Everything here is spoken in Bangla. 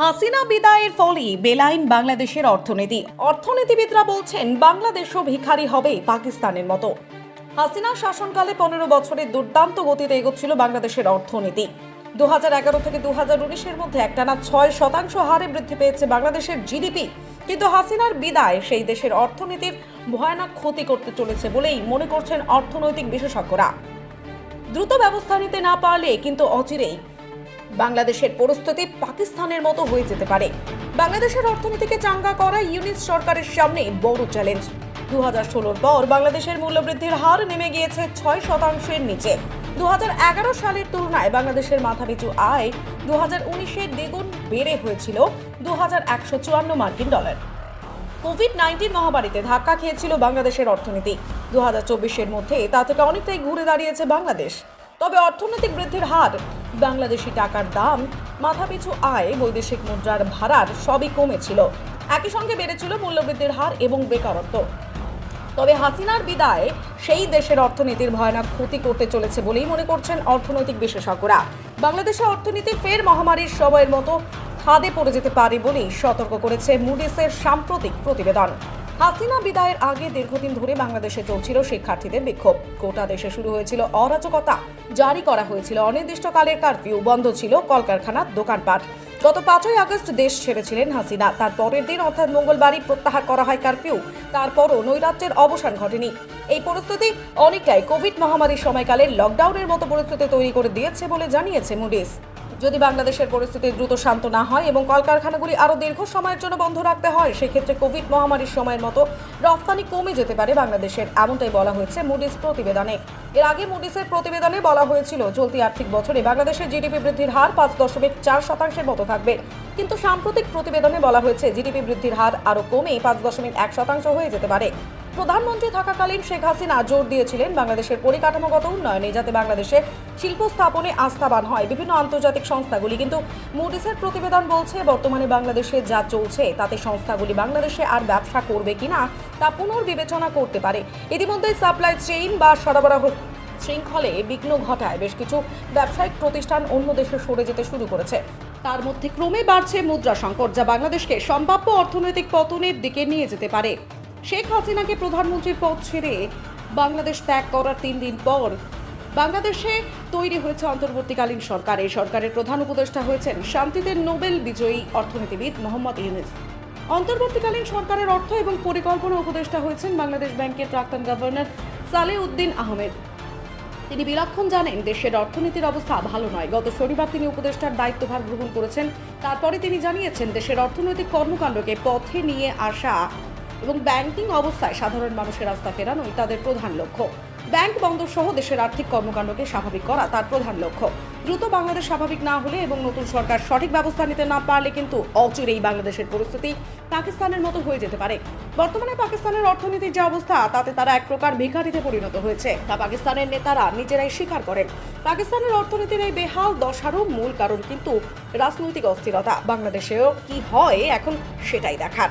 হাসিনা বিদায়ের ফলেই বেলাইন বাংলাদেশের অর্থনীতি। অর্থনীতিবিদরা বলছেন, বাংলাদেশও ভিখারি হবে পাকিস্তানের মতো। হাসিনা শাসনকালে পনেরো বছরের দুর্দান্ত গতিতে এগোচ্ছিল বাংলাদেশের অর্থনীতি। দুহাজার এগারো থেকে দু উনিশের মধ্যে একটানা ছয় শতাংশ হারে বৃদ্ধি পেয়েছে বাংলাদেশের জিডিপি। কিন্তু হাসিনার বিদায় সেই দেশের অর্থনীতির ভয়ানক ক্ষতি করতে চলেছে বলেই মনে করছেন অর্থনৈতিক বিশেষজ্ঞরা। দ্রুত ব্যবস্থা নিতে না পারলে কিন্তু অচিরেই বাংলাদেশের পরিস্থিতি পাকিস্তানের মতো হয়ে যেতে পারে। বাংলাদেশের অর্থনীতিকে চাঙ্গা করা ইউনিস সরকারের সামনে বড় চ্যালেঞ্জ। দু হাজার পর বাংলাদেশের মূল্যবৃদ্ধির হার নেমে গিয়েছে ছয় শতাংশের নিচে। দু হাজার এগারো সালের তুলনায় বাংলাদেশের মাথাপিছু আয় দু হাজার উনিশের দ্বিগুণ বেড়ে হয়েছিল দু হাজার একশো চুয়ান্ন মার্কিন ডলার। কোভিড নাইন্টিন মহামারীতে ধাক্কা খেয়েছিল বাংলাদেশের অর্থনীতি। দু হাজার চব্বিশের মধ্যে তা থেকে অনেকটাই ঘুরে দাঁড়িয়েছে বাংলাদেশ। তবে অর্থনৈতিক বৃদ্ধির হার বাংলাদেশি টাকার দাম, মাথাপিছু আয়, বৈদেশিক মুদ্রার ভাড়ার সবই কমেছিল। একই সঙ্গে বেড়েছিল মূল্যবৃদ্ধির হার এবং বেকারত্ব। তবে হাসিনার বিদায় সেই দেশের অর্থনীতির ভয়ানক ক্ষতি করতে চলেছে বলেই মনে করছেন অর্থনৈতিক বিশেষজ্ঞরা। বাংলাদেশের অর্থনীতি ফের মহামারীর সময়ের মতো খাদে পড়ে যেতে পারে বলেই সতর্ক করেছে মুডিসের সাম্প্রতিক প্রতিবেদন। হাসিনা বিদায়ের আগে দীর্ঘদিন ধরে বাংলাদেশে চলছিল শিক্ষার্থীদের বিক্ষোভ। গোটা দেশে শুরু হয়েছিল অরাজকতা। জারি করা হয়েছিল অনির্দিষ্টকালের কারফিউ। বন্ধ ছিল কলকারখানা দোকানপাট। গত পাঁচই আগস্ট দেশ ছেড়েছিলেন হাসিনা। তার পরের দিন, অর্থাৎ মঙ্গলবারই প্রত্যাহার করা হয় কারফিউ। তারপরও নৈরাজ্যের অবসান ঘটেনি। এই পরিস্থিতি অনেকটাই কোভিড মহামারীর সময়কালে লকডাউনের মতো পরিস্থিতি তৈরি করে দিয়েছে বলে জানিয়েছে মুডিস যদি বাংলাদেশের পরিস্থিতি দ্রুত শান্ত না হয় এবং কলকারখানাগুলি আরও দীর্ঘ সময়ের জন্য বন্ধ রাখতে হয়, সেক্ষেত্রে কোভিড মহামারীর সময়ের মতো রপ্তানি কমে যেতে পারে বাংলাদেশের, এমনটাই বলা হয়েছে মুডিস প্রতিবেদনে। এর আগে মুডিসের প্রতিবেদনে বলা হয়েছিল, চলতি আর্থিক বছরে বাংলাদেশের জিডিপি বৃদ্ধির হার পাঁচ দশমিক চার শতাংশের মতো থাকবে। কিন্তু সাম্প্রতিক প্রতিবেদনে বলা হয়েছে জিডিপি বৃদ্ধির হার আরও কমে পাঁচ দশমিক এক শতাংশ হয়ে যেতে পারে। প্রধানমন্ত্রী থাকাকালীন শেখ হাসিনা জোর দিয়েছিলেন বাংলাদেশের পরিকাঠামোগত উন্নয়নে যাতে বাংলাদেশে শিল্প স্থাপনে আস্থাবান হয়। বিভিন্ন আন্তর্জাতিক সংস্থাগুলি কিন্তু মুডিসের প্রতিবেদন বলছে, বর্তমানে বাংলাদেশে যা চলছে, তাতে সংস্থাগুলি বাংলাদেশে আর ব্যবসা করবে কিনা তা পুনর্বিবেচনা করতে পারে। ইতিমধ্যে সাপ্লাই চেইন বা সরবরাহ শৃঙ্খলে বিঘ্ন ঘটায়। বেশ কিছু ব্যবসায়িক প্রতিষ্ঠান অন্য দেশে সরে যেতে শুরু করেছে। তার মধ্যে ক্রমে বাড়ছে মুদ্রা সংকট যা বাংলাদেশকে সম্ভাব্য অর্থনৈতিক পতনের দিকে নিয়ে যেতে পারে। শেখ হাসিনাকে প্রধানমন্ত্রীর পদ ছেড়ে বাংলাদেশ ত্যাগ করার তিন দিন পর বাংলাদেশে তৈরি হয়েছে অন্তর্বর্তীকালীন সরকার। এই সরকারের প্রধান উপদেষ্টা হয়েছেন শান্তিতে নোবেল বিজয়ী অর্থনীতিবিদ মোহাম্মদ ইউনুস। অন্তর্বর্তীকালীন সরকারের অর্থ এবং পরিকল্পনা উপদেষ্টা হয়েছেন বাংলাদেশ ব্যাংকের প্রাক্তন গভর্নর সালে উদ্দিন আহমেদ। তিনি বিলক্ষণ জানেন, দেশের অর্থনীতির অবস্থা ভালো নয়। গত শনিবার তিনি উপদেষ্টার দায়িত্বভার গ্রহণ করেছেন। তারপরে তিনি জানিয়েছেন, দেশের অর্থনৈতিক কর্মকাণ্ডকে পথে নিয়ে আসা এবং ব্যাংকিং অবস্থায় সাধারণ মানুষের রাস্তা ফেরানোই তাদের প্রধান লক্ষ্য। ব্যাংক বন্ধ সহ দেশের আর্থিক কর্মকাণ্ডকে স্বাভাবিক করা তার প্রধান লক্ষ্য। দ্রুত বাংলাদেশ স্বাভাবিক না হলে এবং নতুন সরকার সঠিক ব্যবস্থা নিতে না পারলে কিন্তু অচিরেই বাংলাদেশের পরিস্থিতি পাকিস্তানের মতো হয়ে যেতে পারে। বর্তমানে পাকিস্তানের অর্থনীতির যে অবস্থা, তাতে তারা এক প্রকার ভিখারিতে পরিণত হয়েছে। তা পাকিস্তানের নেতারা নিজেরাই স্বীকার করেন। পাকিস্তানের অর্থনীতির এই বেহাল দশারও মূল কারণ কিন্তু রাজনৈতিক অস্থিরতা। বাংলাদেশেও কি হয় এখন সেটাই দেখার।